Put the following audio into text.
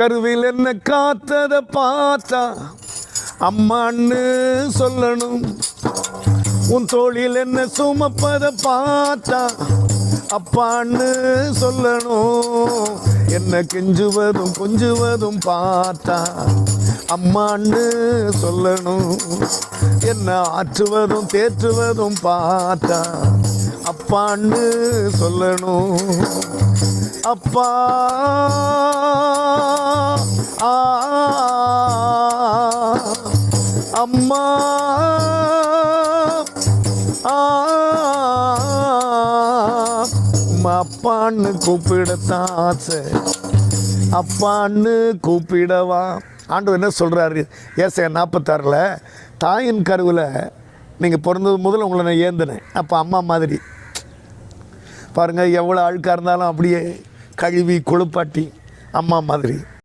கருவில் என்ன காத்தத பார்த்தா அம்மான்னு சொல்லணும். உன் தோழில் என்ன சுமப்பத பார்த்தா அப்பான்னு சொல்லணும். என்ன கெஞ்சுவதும் கொஞ்சுவதும் பார்த்தா அம்மான்னு சொல்லணும். என்ன ஆற்றுவதும் தேற்றுவதும் பார்த்தா அப்பான்னு சொல்லணும். அப்பா. அம்மா அப்பான்னு கூப்பிடத்தான் ஆசை அப்பான்னு கூப்பிடவா. ஆண்டவர் என்ன சொல்கிறாரு ஏசையா நாற்பத்தாறில் தாயின் கருவில் நீங்கள் பிறந்தது முதல்ல உங்களை நான் ஏந்தினேன். அப்போ அம்மா மாதிரி. பாருங்கள் எவ்வளோ அழுக்காக இருந்தாலும் அப்படியே கழுவி குளிப்பாட்டி அம்மா மாதிரி.